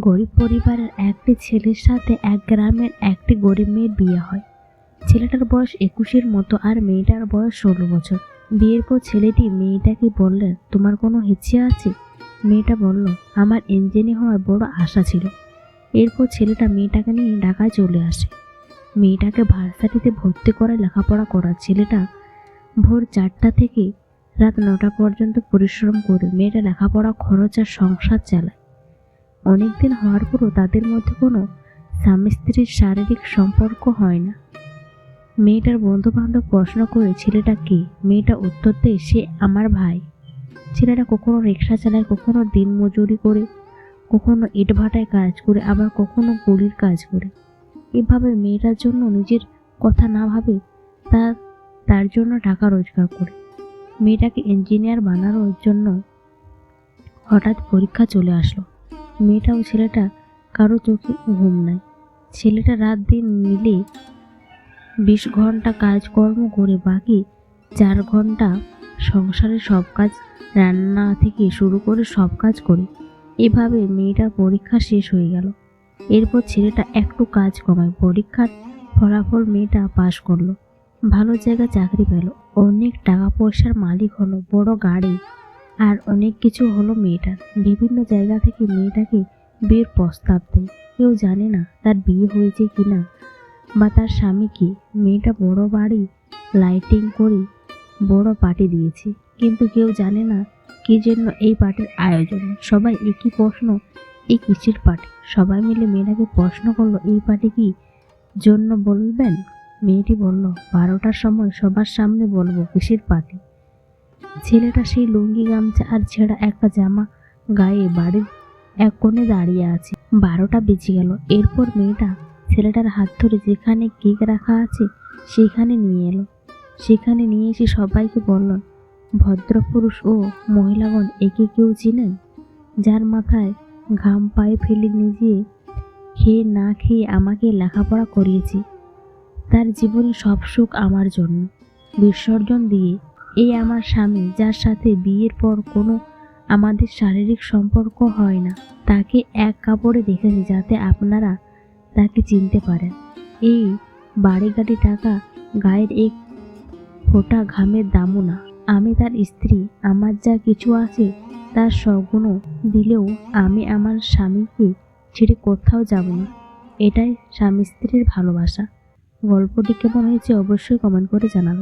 গরিব পরিবারের একটি ছেলের সাথে এক গ্রামের একটি গরিব মেয়ের বিয়ে হয়। ছেলেটার বয়স একুশের মতো আর মেয়েটার বয়স ষোলো বছর। বিয়ের পর ছেলেটি মেয়েটাকে বললেন তোমার কোনো ইচ্ছে আছে? মেয়েটা বলল, আমার ইঞ্জিনিয়ার হওয়ার বড় আশা ছিল। এরপর ছেলেটা মেয়েটাকে নিয়ে ঢাকায় চলে আসে। মেয়েটাকে ভার্সাটিতে ভর্তি করে লেখাপড়া করা ছেলেটা ভোর চারটা থেকে রাত নটা পর্যন্ত পরিশ্রম করে মেয়েটা লেখাপড়া, খরচ আর সংসার চালায়। অনেক দিন হওয়ার পরও তাদের মধ্যে কোনো স্বামী স্ত্রীর শারীরিক সম্পর্ক হয় না। মেয়েটার বন্ধু বান্ধব প্রশ্ন করে, ছেলেটা কে? মেয়েটা উত্তর দেয়, সে আমার ভাই। ছেলেটা কখনো রিক্সা চালায়, কখনো দিন মজুরি করে, কখনো ইটভাটায় কাজ করে, আবার কখনো গুলির কাজ করে। এভাবে মেয়েটার জন্য নিজের কথা না ভাবে তা তার জন্য টাকা রোজগার করে। মেয়েটাকে ইঞ্জিনিয়ার বানানোর জন্য হঠাৎ পরীক্ষা চলে আসলো। মেয়েটা ও ছেলেটা কারও চোখে ঘুম নাই। ছেলেটা রাত দিন মিলে বিশ ঘণ্টা কাজকর্ম করে, বাকি চার ঘণ্টা সংসারের সব কাজ, রান্না থেকে শুরু করে সব কাজ করে। এভাবে মেয়েটার পরীক্ষা শেষ হয়ে গেল। এরপর ছেলেটা একটু কাজ কমায়। পরীক্ষার ফলাফল মেয়েটা পাশ করল। ভালো জায়গায় চাকরি পেল। অনেক টাকা পয়সার মালিক হলো। বড় গাড়ি আর অনেক কিছু হলো মেয়েটার। বিভিন্ন জায়গা থেকে মেয়েটাকে বিয়ের প্রস্তাব দেয়। কেউ জানে না তার বিয়ে হয়েছে কি না বা তার স্বামী কি। মেয়েটা বড় বাড়ি লাইটিং করে বড় পার্টি দিয়েছে। কিন্তু কেউ জানে না কি জন্য এই পার্টির আয়োজন। সবাই একই প্রশ্ন, এই কিসের পার্টি? সবাই মিলে মেয়েটাকে প্রশ্ন করল, এই পার্টি কি জন্য বলবেন? মেয়েটি বলল, বারোটার সময় সবার সামনে বলব কিসের পার্টি? ছেলেটা সেই লুঙ্গি গামছা আর ছেঁড়া একটা জামা গায়ে বাড়ির এক কোণে দাঁড়িয়ে আছে। বারোটা বেজে গেল। এরপর মেয়েটা ছেলেটার হাত ধরে যেখানে কেক রাখা আছে সেখানে নিয়ে এলো। সেখানে নিয়ে এসে সবাইকে বলল, ভদ্রপুরুষ ও মহিলাগণ একে কেউ চিনেন? যার মাথায় ঘাম পায়ে ফেলে নিজে খেয়ে না খেয়ে আমাকে লেখাপড়া করিয়েছে। তার জীবনে সব সুখ আমার জন্য। বিসর্জন দিয়ে এই আমার স্বামী, যার সাথে বিয়ের পর কোনো আমাদের শারীরিক সম্পর্ক হয় না, তাকে এক কাপড়ে রেখেছি যাতে আপনারা তাকে চিনতে পারেন। এই বাড়ি গাড়ি টাকা গায়ের এক ফোঁটা ঘামের দামও না আমি তার স্ত্রী, আমার যা কিছু আছে তার সগুণ দিলেও আমি আমার স্বামীকে ছেড়ে কোথাও যাব না। এটাই স্বামী স্ত্রীর ভালোবাসা। গল্পটি কেমন হয়েছে অবশ্যই কমেন্ট করে জানাবেন।